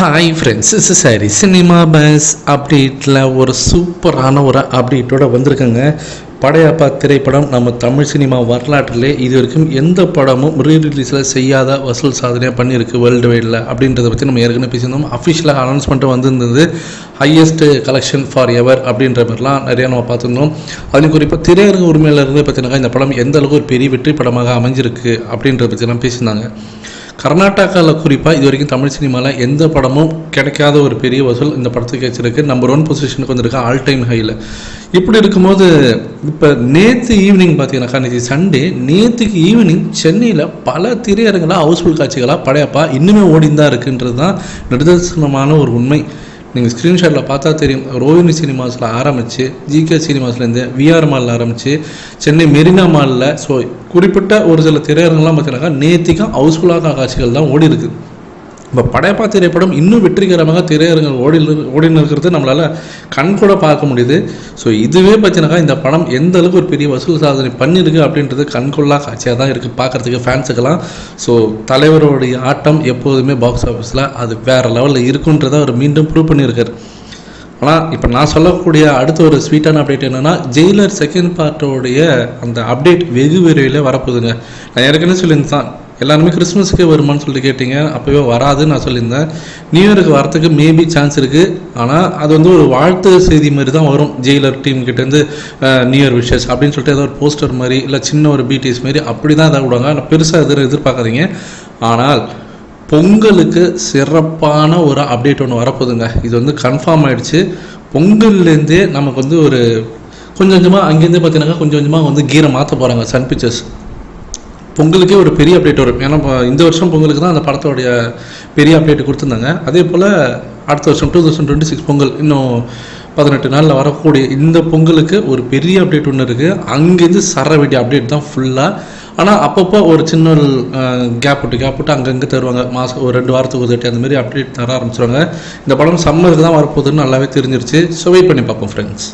Hi friends is sorry cinema buzz அப்டேட்டில் ஒரு சூப்பரான ஒரு அப்டேட்டோட வந்திருக்குங்க. படையப்பா திரைப்படம் நம்ம தமிழ் சினிமா வரலாற்றிலே இது வரைக்கும் எந்த படமும் ரீ ரிலீஸில் செய்யாத வசூல் சாதனையாக பண்ணியிருக்கு வேர்ல்டு வைடில் அப்படின்றத பற்றி நம்ம ஏற்கனவே பேசியிருந்தோம். அஃபிஷியலாக அனௌன்ஸ்மெண்ட்டு வந்திருந்தது. ஹையஸ்ட் கலெக்ஷன் ஃபார் எவர் அப்படின்ற மாதிரிலாம் நிறையா நம்ம பார்த்துருந்தோம். அதுலேயும் குறிப்பாக திரையரங்கு உரிமையிலிருந்து பார்த்தீங்கன்னா இந்த படம் எந்த அளவுக்கு ஒரு பெரிய வெற்றி படமாக அமைஞ்சிருக்கு அப்படின்றத பற்றிலாம் பேசியிருந்தாங்க. கர்நாடகாவில் குறிப்பாக இது வரைக்கும் தமிழ் சினிமாவில் எந்த படமும் கிடைக்காத ஒரு பெரிய வசூல் இந்த படத்துக்கு வச்சிருக்கு. நம்பர் ஒன் பொசிஷனுக்கு வந்திருக்கு ஆல் டைம் ஹையில் இப்படி இருக்கும்போது இப்போ நேற்று ஈவினிங் பார்த்தீங்கன்னாக்கா நேற்று சண்டே நேற்றுக்கு ஈவினிங் சென்னையில் பல திரையரங்களாக ஹவுஸ்ஃபுல் காட்சிகளாக படையப்பா இன்னுமே ஓடின்னு தான் இருக்குன்றது தான் நிதர்சனமான ஒரு உண்மை. நீங்கள் ஸ்க்ரீன்ஷாட்டில் பார்த்தா தெரியும். ரோஹினி சினிமாஸில் ஆரம்பித்து ஜிகே சினிமாஸ்லேருந்து விஆர் மாலில் ஆரம்பித்து சென்னை மெரினா மாலில் ஸோ குறிப்பிட்ட ஒரு சில திரையரங்கெலாம் பார்த்தீங்கன்னாக்கா நேத்திக்கும் ஹவுஸ்ஃபுல்லாக காட்சிகள் தான் ஓடி இருக்குது இப்போ படையப்பா திரைப்படம் இன்னும் வெற்றிகரமாக திரையரங்கு ஓடி ஓடின்னு இருக்கிறது நம்மளால் கண் கூட பார்க்க முடியுது. ஸோ இதுவே பார்த்தீங்கன்னாக்கா இந்த படம் எந்த அளவுக்கு ஒரு பெரிய வசூல் சாதனை பண்ணியிருக்கு அப்படின்றது கண்கொள்ளா காட்சியாக தான் இருக்குது பார்க்குறதுக்கு ஃபேன்ஸுக்கெல்லாம் ஸோ தலைவருடைய ஆட்டம் எப்போதுமே பாக்ஸ் ஆஃபீஸில் அது வேறு லெவலில் இருக்குன்றதை அவர் மீண்டும் ப்ரூவ் பண்ணியிருக்கார். ஆனால் இப்போ நான் சொல்லக்கூடிய அடுத்த ஒரு ஸ்வீட்டான அப்டேட் என்னென்னா ஜெயிலர் செகண்ட் பார்ட்டோடைய அந்த அப்டேட் வெகு விரைவில் வரப்போகுதுங்க. நான் ஏற்கனவே சொல்லியிருந்தேன் எல்லாருமே கிறிஸ்மஸ்க்கு வருமான்னு சொல்லிட்டு கேட்டீங்க. அப்போவே வராதுன்னு நான் சொல்லியிருந்தேன். நியூ இயருக்கு வரத்துக்கு மேபி சான்ஸ் இருக்குது ஆனால் அது வந்து ஒரு வாழ்த்து செய்தி மாதிரி தான் வரும். ஜெயிலர் டீம் கிட்டேருந்து நியூ இயர் விஷஸ் அப்படின்னு சொல்லிட்டு ஏதோ ஒரு போஸ்டர் மாதிரி இல்லை சின்ன ஒரு பிடிஎஸ் மாதிரி அப்படி தான் இதாக விடுவாங்க. ஆனால் பெருசாக எதிர் எதிர்பார்க்காதீங்க. ஆனால் பொங்கலுக்கு சிறப்பான ஒரு அப்டேட் ஒன்று வரப்போகுதுங்க. இது வந்து கன்ஃபார்ம் ஆகிடுச்சு பொங்கல்லேருந்தே நமக்கு வந்து ஒரு கொஞ்சம் கொஞ்சமாக அங்கேருந்து பார்த்தீங்கன்னாக்கா கொஞ்சம் கொஞ்சமாக வந்து கீரை மாற்ற போகிறாங்க சன் பிக்சர்ஸ் பொங்கலுக்கே ஒரு பெரிய அப்டேட் வரும். ஏன்னா இந்த வருஷம் பொங்கலுக்கு தான் அந்த படத்தோடைய பெரிய அப்டேட் கொடுத்துருந்தாங்க. அதே போல் அடுத்த வருஷம் two thousand twenty six Pongal இன்னும் பதினெட்டு நாளில் வரக்கூடிய இந்த பொங்கலுக்கு ஒரு பெரிய அப்டேட் ஒன்று இருக்குது அங்கேருந்து சர வேண்டிய அப்டேட் தான் ஃபுல்லாக ஆனால் அப்பப்போ ஒரு சின்ன கேப் விட்டு கேப் விட்டு அங்கங்கே தருவாங்க. மாதம் ஒரு ரெண்டு வாரத்துக்கு ஒரு தாட்டி அந்த மாதிரி அப்டேட் தர ஆரம்பிச்சிருவாங்க. இந்த படம் சம்மருக்கு தான் வரப்போகுதுன்னு நல்லாவே தெரிஞ்சிருச்சு. ஸோ வெயிட் பண்ணி பார்ப்போம் ஃப்ரெண்ட்ஸ்